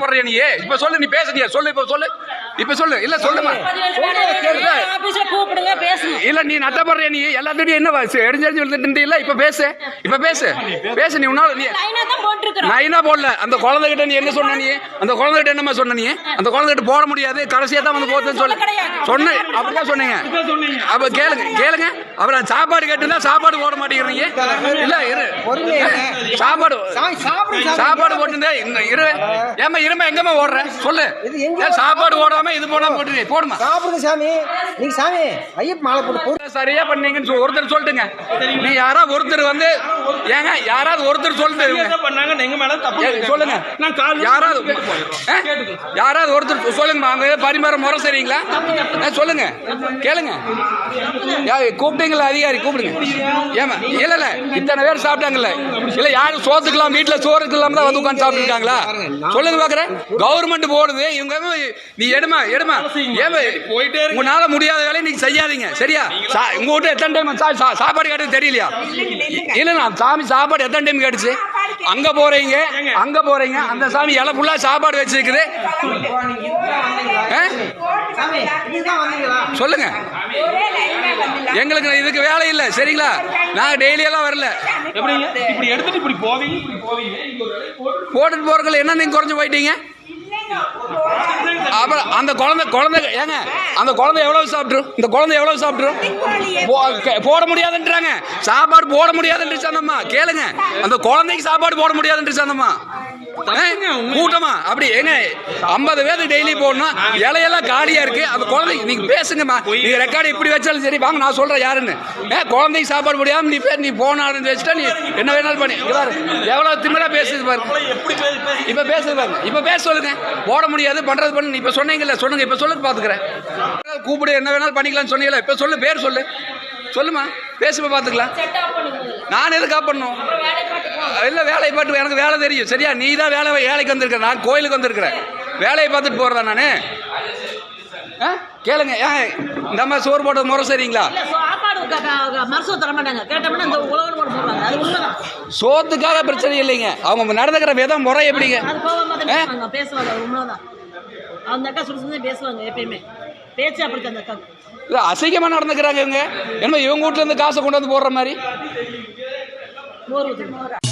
நட்டப்படுறிய நீ இப்ப சொல்லு நீ பேசுறியா? சொல்லு இப்ப சொல்லு. இப்ப சொல்லு. இல்ல சொல்லுமா? கூப்பிடுங்க இல்ல நீ நட்டப்படுறிய நீ? எல்லாத்தையும் என்ன எடிஞ்சு விழுந்துட்டு இல்ல இப்ப பேசு. இப்ப பேசு. பேசு நீ உன்னால நீ லைனா தான் போட்டுருக்கிறோம். நான் என்ன போடல. அந்த குழந்தைகிட்ட நீ என்ன சொன்ன நீ? அந்த குழந்தைகிட்ட என்னமா சொன்ன நீ? அந்த குழந்தைகிட்ட போட முடியாது. கடைசியா தான் வந்து போகுதுன்னு சொல்லு. சொன்ன. அப்படிதான் சொன்னீங்க. அப்ப கேளுங்க கேளுங்க. அப்புறம் சாப்பாடு கேட்டுதான் சாப்பாடு போட மாட்டேங்கிறீங்க. இல்ல இரு. சாப்பாடு சாப்பாடு போட்டுருந்தே இந்த இரு. ஏமா இருமா எங்கம்மா ஓடுற? சொல்லு. சாப்பாடு போடாம இது போடாம போட்டுருங்க போடுமா. சாப்பிடுங்க சாமி. நீங்க சாமி ஐயப்ப மாலை போட்டு சரியா பண்ணீங்கன்னு ஒருத்தர் சொல்லிட்டுங்க. நீ யாராவது ஒருத்தர் வந்து ஏங்க யாராவது ஒருத்தர் சொல்லிட்டு பண்ணாங்க எங்க மேல தப்பு ஏய், சொல்லுங்க. யாராவது? யாராவது ஒருத்தர் சொல்லுங்க அங்க பரிமாற முறை சரிங்களா? சொல்லுங்க. கேளுங்க. கூப்பிட்டீங்களா அதிகாரி? கூப்பிடுங்க. ஏமா இல்ல இல்ல இத்தனை பேர் சாப்பிட்டாங்கல்ல. இல்ல யாரும் சோத்துக்கலாம் வீட்டுல சோறுக்கு இல்லாம தான் வந்து உட்காந்து சாப்பிட்டுருக்காங்களா? சொல்லுங்க பாக்குறேன். கவர்மெண்ட் போடுது இவங்க நீ எடுமா எடுமா. ஏமா போயிட்டே. உங்களால முடியாத வேலையை நீங்க செய்யாதீங்க சரியா? சா- உங்க வீட்டு எத்தனை டைம் சாப்பாடு கேட்டது தெரியலையா? இல்ல நான் சாமி சாப்பாடு எத்தனை டைம் கேட்டுச்சு? அங்க போறீங்க அங்க போறீங்க அந்த சாமி இலை ஃபுல்லா சாப்பாடு வச்சிருக்குது. சொல்லுங்க. எங்களுக்கு இதுக்கு வேலை இல்லை சரிங்களா? நாங்க டெய்லி எல்லாம் வரல. போட்டுட்டு போறதுல என்ன நீங்க குறைஞ்சு போயிட்டீங்க? அப்புறம் அந்த குழந்தை குழந்தை ஏங்க அந்த குழந்தை எவ்வளவு சாப்பிட்டுரும்? இந்த குழந்தை எவ்வளவு கே- போட முடியாதுன்றாங்க. சாப்பாடு போட முடியாதுன்னு சொன்னம்மா கேளுங்க. அந்த குழந்தைக்கு சாப்பாடு போட முடியாதுன்னு சொன்னம்மா கூட்டமா? அப்படி ஏங்க ஐம்பது பேருக்கு டெய்லி போடணும். இலையெல்லாம் காலியா இருக்கு. அந்த குழந்தைக்கு நீங்க பேசுங்கம்மா. நீங்க ரெக்கார்டு இப்படி வச்சாலும் சரி. வாங்க நான் சொல்றேன் யாருன்னு. ஏ குழந்தைக்கு சாப்பாடு முடியாம நீ பேர் நீ போனாலும் வச்சுட்டா நீ என்ன வேணாலும் பண்ணி. பாரு. எவ்வளவு திமிரா பேசுது பாரு பேசி இப்ப பேசுது பாருங்க. இப்ப பேச சொல்லுங்க. போட முடியாது. பண்றது பண்ணு. இப்ப சொன்னீங்கல்ல சொல்லுங்க. இப்ப சொல்லுங்க பாத்துக்கிறேன். கூப்பிடு என்ன வேணாலும் பண்ணிக்கலாம்னு சொன்னீங்கல்ல இப்ப சொல்லு பேர் சொல்லு. சொல்லுமா பேசுமா பாத்துக்கலாம். நான் எதுக்கா பண்ணும்? இல்ல வேலையை பார்த்து எனக்கு வேலை தெரியும். சரியா? நீ தான் வேலை வேலைக்கு வந்திருக்க நான் கோயிலுக்கு வந்திருக்கிறேன். வேலையை பார்த்துட்டு போறதா நானு? ஆ? கேளுங்க. ஏன் இந்த மாதிரி சோறு போட்டது முறை சரிங்களா? போட்டு சோத்துக்காக பிரச்சனை இல்லைங்க. அவங்க நடந்துக்கிற விதம் முறை எப்படிங்க? அந்த அக்கா சுடுசுன்னு பேசுவாங்க எப்பயுமே. பேச்சு அப்படித்தான் அந்த அக்கா. இல்ல அசிங்கமா நடந்துக்கிறாங்க இவங்க. என்ன இவங்க வீட்ல இருந்து காசை கொண்டு வந்து போடுற மாதிரி. மோர்